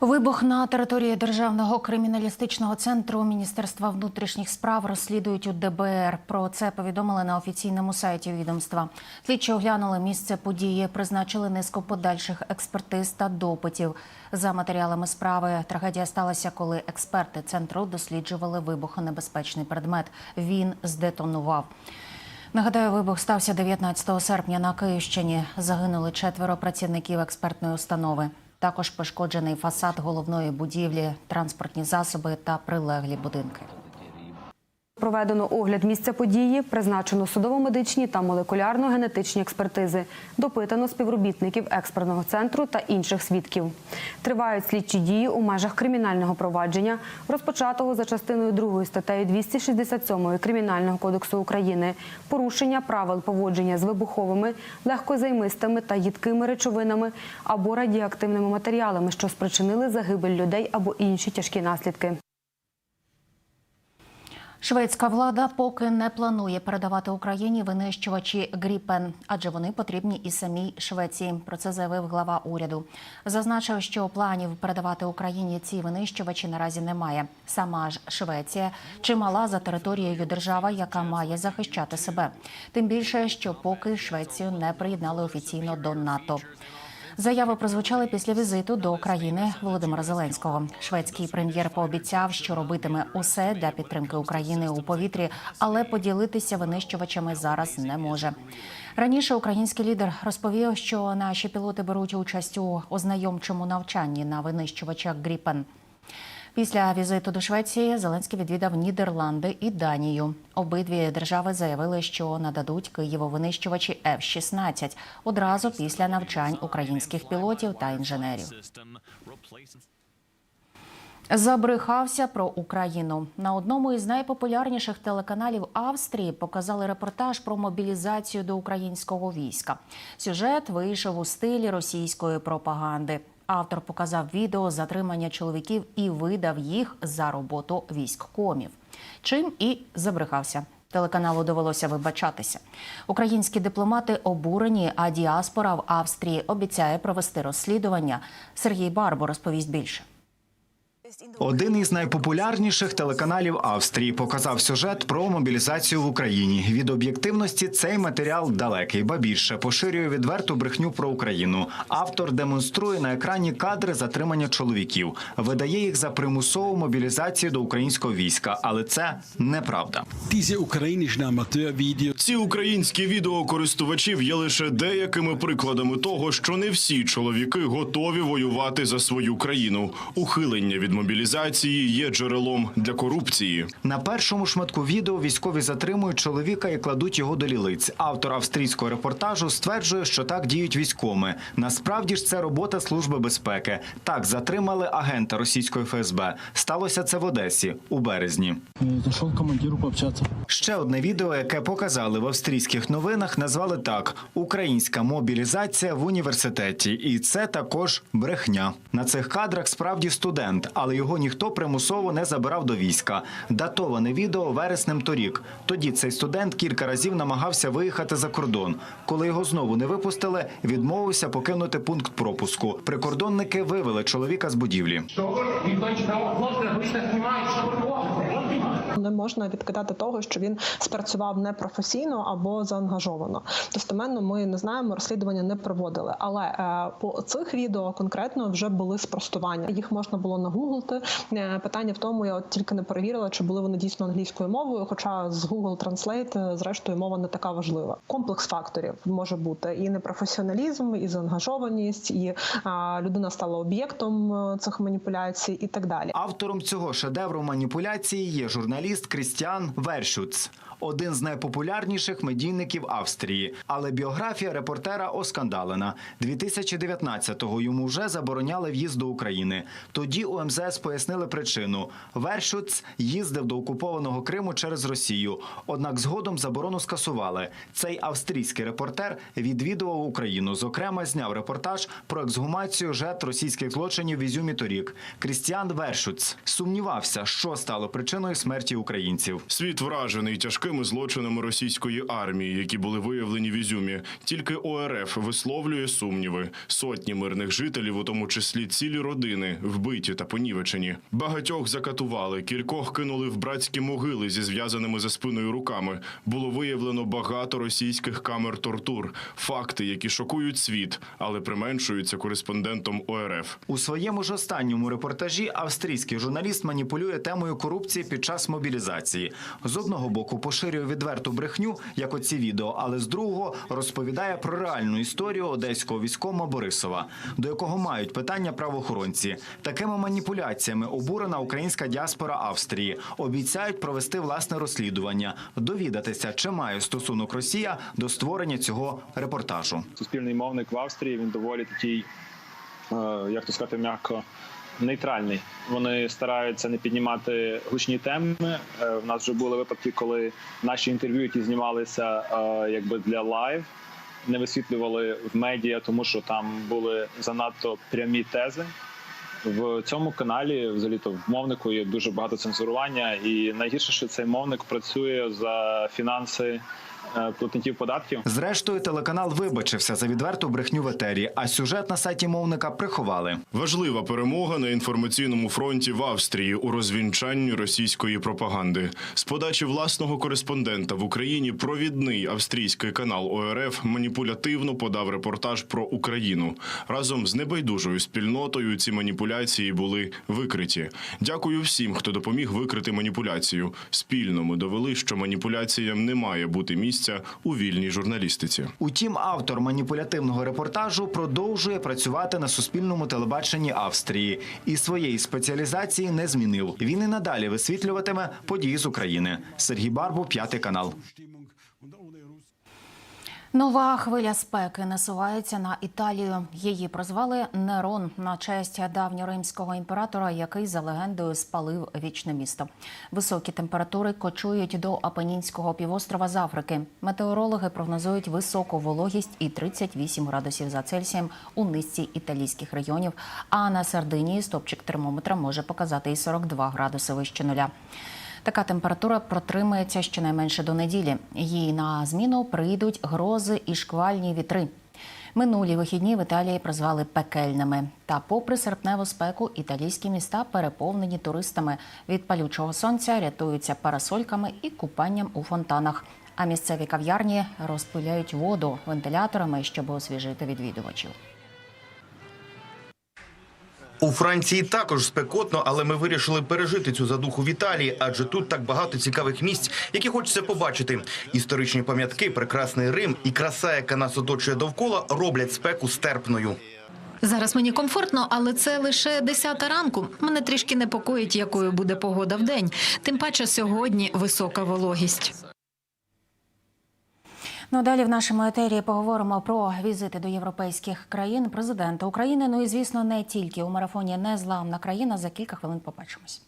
Вибух на території Державного криміналістичного центру Міністерства внутрішніх справ розслідують у ДБР. Про це повідомили на офіційному сайті відомства. Слідчі оглянули місце події, призначили низку подальших експертиз та допитів. За матеріалами справи трагедія сталася, коли експерти центру досліджували вибухонебезпечний предмет. Він здетонував. Нагадаю, вибух стався 19 серпня на Київщині. Загинули четверо працівників експертної установи. Також пошкоджений фасад головної будівлі, транспортні засоби та прилеглі будинки. Проведено огляд місця події, призначено судово-медичні та молекулярно-генетичні експертизи, допитано співробітників експертного центру та інших свідків. Тривають слідчі дії у межах кримінального провадження, розпочатого за частиною 2 статтею 267 Кримінального кодексу України, порушення правил поводження з вибуховими, легкозаймистими та їдкими речовинами або радіоактивними матеріалами, що спричинили загибель людей або інші тяжкі наслідки. Шведська влада поки не планує передавати Україні винищувачі Гріпен, адже вони потрібні і самій Швеції. Про це заявив глава уряду. Зазначив, що планів передавати Україні ці винищувачі наразі немає. Сама ж Швеція чимала за територією держава, яка має захищати себе. Тим більше, що поки Швецію не приєднали офіційно до НАТО. Заяви прозвучали після візиту до країни Володимира Зеленського. Шведський прем'єр пообіцяв, що робитиме усе для підтримки України у повітрі, але поділитися винищувачами зараз не може. Раніше український лідер розповів, що наші пілоти беруть участь у ознайомчому навчанні на винищувачах Гріпен. Після візиту до Швеції Зеленський відвідав Нідерланди і Данію. Обидві держави заявили, що нададуть Києву винищувачі F-16 одразу після навчань українських пілотів та інженерів. Забрехався про Україну на одному із найпопулярніших телеканалів Австрії. Показали репортаж про мобілізацію до українського війська. Сюжет вийшов у стилі російської пропаганди. Автор показав відео затримання чоловіків і видав їх за роботу військкомів. Чим і забрехався. Телеканалу довелося вибачатися. Українські дипломати обурені, а діаспора в Австрії обіцяє провести розслідування. Сергій Барбо розповість більше. Один із найпопулярніших телеканалів Австрії показав сюжет про мобілізацію в Україні. Від об'єктивності цей матеріал далекий, ба більше поширює відверту брехню про Україну. Автор демонструє на екрані кадри затримання чоловіків, видає їх за примусову мобілізацію до українського війська, але це неправда. Ці українські відеокористувачів є лише деякими прикладами того, що не всі чоловіки готові воювати за свою країну. Ухилення від мобілізації є джерелом для корупції. На першому шматку відео військові затримують чоловіка і кладуть його до лілиць. Автор австрійського репортажу стверджує, що так діють військоми. Насправді ж це робота служби безпеки. Так затримали агента російської ФСБ. Сталося це в Одесі у березні. К командиру пообщаться. Ще одне відео, яке показали в австрійських новинах, назвали так: Українська мобілізація в університеті, і це також брехня. На цих кадрах справді студент, але його ніхто примусово не забирав до війська. Датоване відео вереснем торік. Тоді цей студент кілька разів намагався виїхати за кордон. Коли його знову не випустили, відмовився покинути пункт пропуску. Прикордонники вивели чоловіка з будівлі. Хлопця, ви що ви робите? Не можна відкидати того, що він спрацював непрофесійно або заангажовано. Достеменно ми не знаємо, розслідування не проводили. Але е, по цих відео конкретно вже були спростування. Їх можна було нагуглити. Е, питання в тому, я от тільки не перевірила, чи були вони дійсно англійською мовою. Хоча з Google Translate, е, зрештою, мова не така важлива. Комплекс факторів може бути і непрофесіоналізм, і заангажованість, і людина стала об'єктом цих маніпуляцій, і так далі. Автором цього шедевру маніпуляції є журналіст Крістіан Вершуц, один з найпопулярніших медійників Австрії. Але біографія репортера оскандалена. 2019-го йому вже забороняли в'їзд до України. Тоді у МЗС пояснили причину. Вершуц їздив до окупованого Криму через Росію. Однак згодом заборону скасували. Цей австрійський репортер відвідував Україну. Зокрема, зняв репортаж про ексгумацію жертв російських злочинів в Ізюмі торік. Крістіан Вершуц сумнівався, що стало причиною смерті українців. Світ вражений тяжкими злочинами російської армії, які були виявлені в Ізюмі. Тільки ОРФ висловлює сумніви. Сотні мирних жителів, у тому числі цілі родини, вбиті та понівечені. Багатьох закатували, кількох кинули в братські могили зі зв'язаними за спиною руками. Було виявлено багато російських камер тортур, факти, які шокують світ, але применшуються кореспондентом ОРФ. У своєму ж останньому репортажі австрійський журналіст маніпулює темою корупції під час мобілізації. З одного боку поширює відверту брехню, як оці відео, але з другого розповідає про реальну історію одеського військома Борисова, до якого мають питання правоохоронці. Такими маніпуляціями обурена українська діаспора Австрії. Обіцяють провести власне розслідування, довідатися, чи має стосунок Росія до створення цього репортажу. суспільний мовник в Австрії він доволі такий, е, як то сказати, м'яко нейтральний. Вони стараються не піднімати гучні теми. Е, В нас вже були випадки, коли наші інтерв'ю, які знімалися е, якби для лайв, не висвітлювали в медіа, тому що там були занадто прямі тези. В цьому каналі, взагалі, то в мовнику є дуже багато цензурування, і найгірше, що цей мовник працює за фінанси е, платників податків. Зрештою, телеканал вибачився за відверту брехню в етері, а сюжет на сайті мовника приховали. Важлива перемога на інформаційному фронті в Австрії у розвінчанні російської пропаганди. З подачі власного кореспондента в Україні провідний австрійський канал ОРФ маніпулятивно подав репортаж про Україну. Разом з небайдужою спільнотою ці маніпуляції були викриті. Дякую всім, хто допоміг викрити маніпуляцію. Спільно ми довели, що маніпуляціям не має бути місця у вільній журналістиці. Утім, автор маніпулятивного репортажу продовжує працювати на суспільному телебаченні Австрії і своєї спеціалізації не змінив. Він і надалі висвітлюватиме події з України. Сергій Барбу, п'ятий канал. Нова хвиля спеки насувається на Італію. Її прозвали Нерон на честь давньоримського імператора, який за легендою спалив вічне місто. Високі температури кочують до Апенінського півострова з Африки. Метеорологи прогнозують високу вологість і 38 градусів за Цельсієм у низці італійських регіонів. А на Сардинії стопчик термометра може показати і 42 градуси вище нуля. Така температура протримається щонайменше до неділі. Їй на зміну прийдуть грози і шквальні вітри. Минулі вихідні в Італії прозвали пекельними. Та, попри серпневу спеку, італійські міста переповнені туристами. Від палючого сонця рятуються парасольками і купанням у фонтанах. А місцеві кав'ярні розпиляють воду вентиляторами, щоб освіжити відвідувачів. У Франції також спекотно, але ми вирішили пережити цю задуху в Італії, адже тут так багато цікавих місць, які хочеться побачити. Історичні пам'ятки, прекрасний Рим і краса, яка нас оточує довкола, роблять спеку стерпною. Зараз мені комфортно, але це лише 10 ранку. Мене трішки непокоїть, якою буде погода в день. Тим паче сьогодні висока вологість. Ну далі в нашому етері поговоримо про візити до європейських країн президента України. Ну і звісно, не тільки у марафоні Незламна країна. За кілька хвилин побачимось.